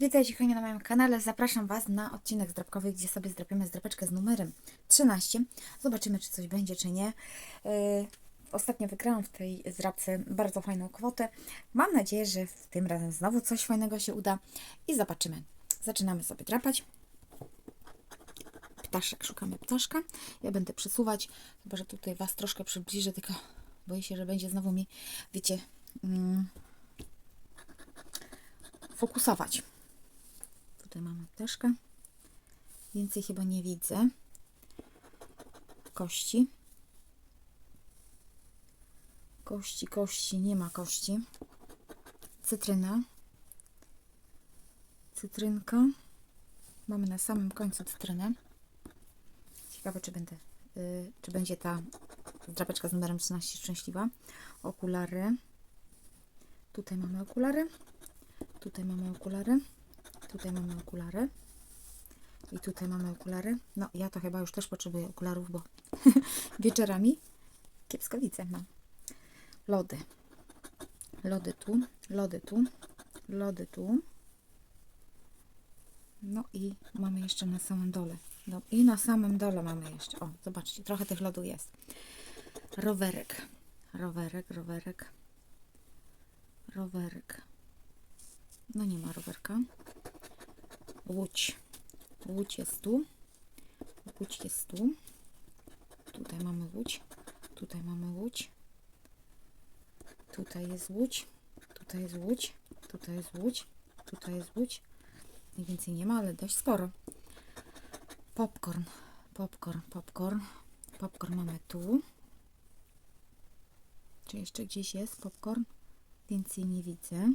Witajcie kochani na moim kanale. Zapraszam Was na odcinek zdrapkowy, gdzie sobie zdrapiemy zdrapeczkę z numerem 13. Zobaczymy, czy coś będzie, czy nie. Yy, ostatnio wygrałam w tej zdrapce bardzo fajną kwotę. Mam nadzieję, że w tym razem znowu coś fajnego się uda i zobaczymy. Zaczynamy sobie drapać. Ptaszek, szukamy ptaszka. Ja będę przesuwać, chyba że tutaj Was troszkę przybliżę, tylko boję się, że będzie znowu mi, wiecie, mm, fokusować. Tutaj mamy ptaszka. Więcej chyba nie widzę. Kości. Kości, kości, nie ma kości. Cytryna. Cytrynka. Mamy na samym końcu cytrynę. Ciekawe, czy będę, y, czy będzie ta drapeczka z numerem 13 szczęśliwa. Okulary. Tutaj mamy okulary. Tutaj mamy okulary. Tutaj mamy okulary. I tutaj mamy okulary. No, ja to chyba już też potrzebuję okularów, bo wieczorami kiepsko widzę. No. Lody. Lody tu, lody tu, lody tu. No i mamy jeszcze na samym dole. No i na samym dole mamy jeszcze. O, zobaczcie, trochę tych lodów jest. Rowerek. Rowerek, rowerek. Rowerek. No nie ma rowerka. Łódź. Łódź jest tu. Łódź jest tu. Tutaj mamy łódź. Tutaj mamy łódź. Tutaj jest łódź. Tutaj jest łódź. Tutaj jest łódź. Tutaj jest łódź. Mniej więcej nie ma, ale dość sporo. Popcorn. Popcorn, popcorn. Popcorn mamy tu. Czy jeszcze gdzieś jest popcorn? Więcej nie widzę.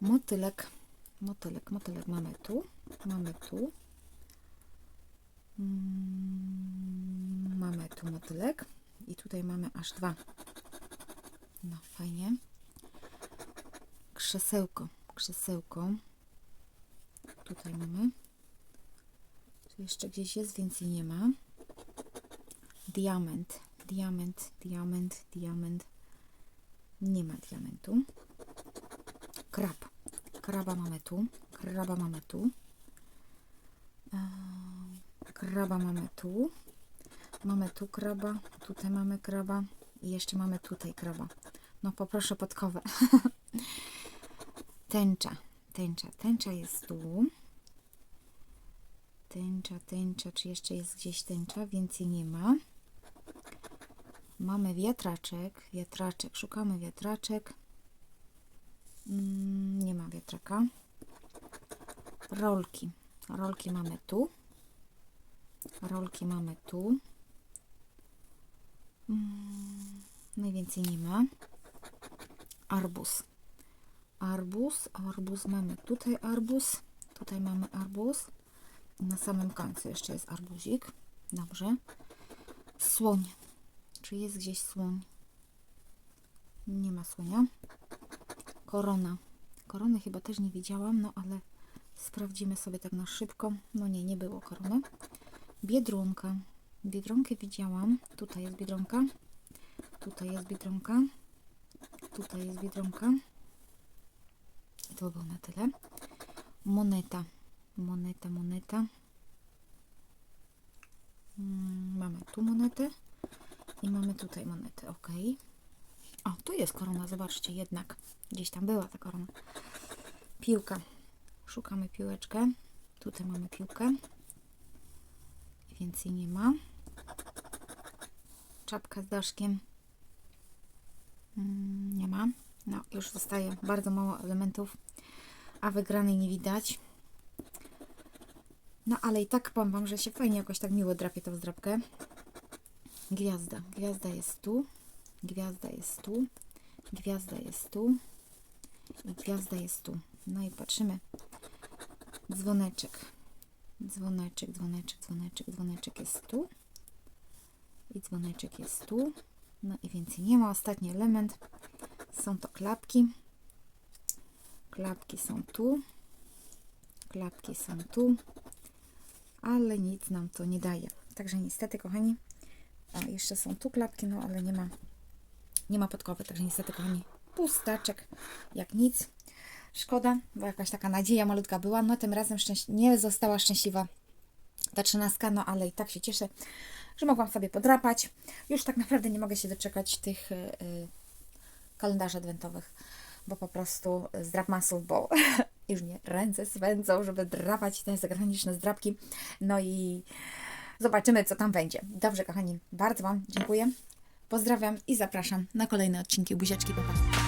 Motylek. Motylek, motylek mamy tu. Mamy tu. Mm, Mamy tu motylek. I tutaj mamy aż dwa. No, fajnie. Krzesełko. Krzesełko. Tutaj mamy. Tu jeszcze gdzieś jest, więcej nie ma. Diament. Diament, diament, diament. Nie ma diamentu. Krab. Kraba mamy tu. Kraba mamy tu. Eee, Kraba mamy tu. Mamy tu kraba. Tutaj mamy kraba. I jeszcze mamy tutaj kraba. No poproszę podkowę. Tęcza. Tęcza. Tęcza jest tu. Tęcza, tęcza. Czy jeszcze jest gdzieś tęcza? Więcej nie ma. Mamy wiatraczek. Wiatraczek. Szukamy wiatraczek. Mm, nie ma wiatraka. Rolki. Rolki mamy tu. Rolki mamy tu. Mm, najwięcej nie ma. Arbuz. Arbuz. Arbuz mamy tutaj arbuz. Tutaj mamy arbuz. I na samym końcu jeszcze jest arbuzik. Dobrze. Słoń. Czy jest gdzieś słoń? Nie ma słonia. Korona. Korony chyba też nie widziałam, no ale sprawdzimy sobie tak na szybko. No nie, nie było korony. Biedronka. Biedronkę widziałam. Tutaj jest biedronka. Tutaj jest biedronka. Tutaj jest biedronka. I to było na tyle. Moneta. Moneta, moneta. Mm, Mamy tu monetę i mamy tutaj monetę. Ok. O, tu jest korona, zobaczcie, jednak gdzieś tam była ta korona. Piłka. Szukamy piłeczkę. Tutaj mamy piłkę. Więcej nie ma. Czapka z daszkiem. Mm, Nie ma. No, już zostaje bardzo mało elementów, a wygranej nie widać. No, ale i tak powiem Wam, że się fajnie jakoś tak miło drapie tą zdrapkę. Gwiazda. Gwiazda jest tu. Gwiazda jest tu. Gwiazda jest tu. I gwiazda jest tu. No i patrzymy. Dzwoneczek. Dzwoneczek, dzwoneczek, dzwoneczek, dzwoneczek jest tu. I dzwoneczek jest tu. No i więcej nie ma. Ostatni element. Są to klapki. Klapki są tu. Klapki są tu. Ale nic nam to nie daje. Także niestety, kochani, jeszcze są tu klapki, no ale nie ma, nie ma podkowy, także niestety, kochani, pustaczek, jak nic. Szkoda, bo jakaś taka nadzieja malutka była. No tym razem szczęś- nie została szczęśliwa ta trzynastka, no ale i tak się cieszę, że mogłam sobie podrapać. Już tak naprawdę nie mogę się doczekać tych y, y, kalendarzy adwentowych, bo po prostu z drapmasów, bo już mnie ręce swędzą, żeby drapać te zagraniczne zdrapki. No i zobaczymy, co tam będzie. Dobrze, kochani, bardzo Wam dziękuję. Pozdrawiam i zapraszam na kolejne odcinki Buziaczki Papa.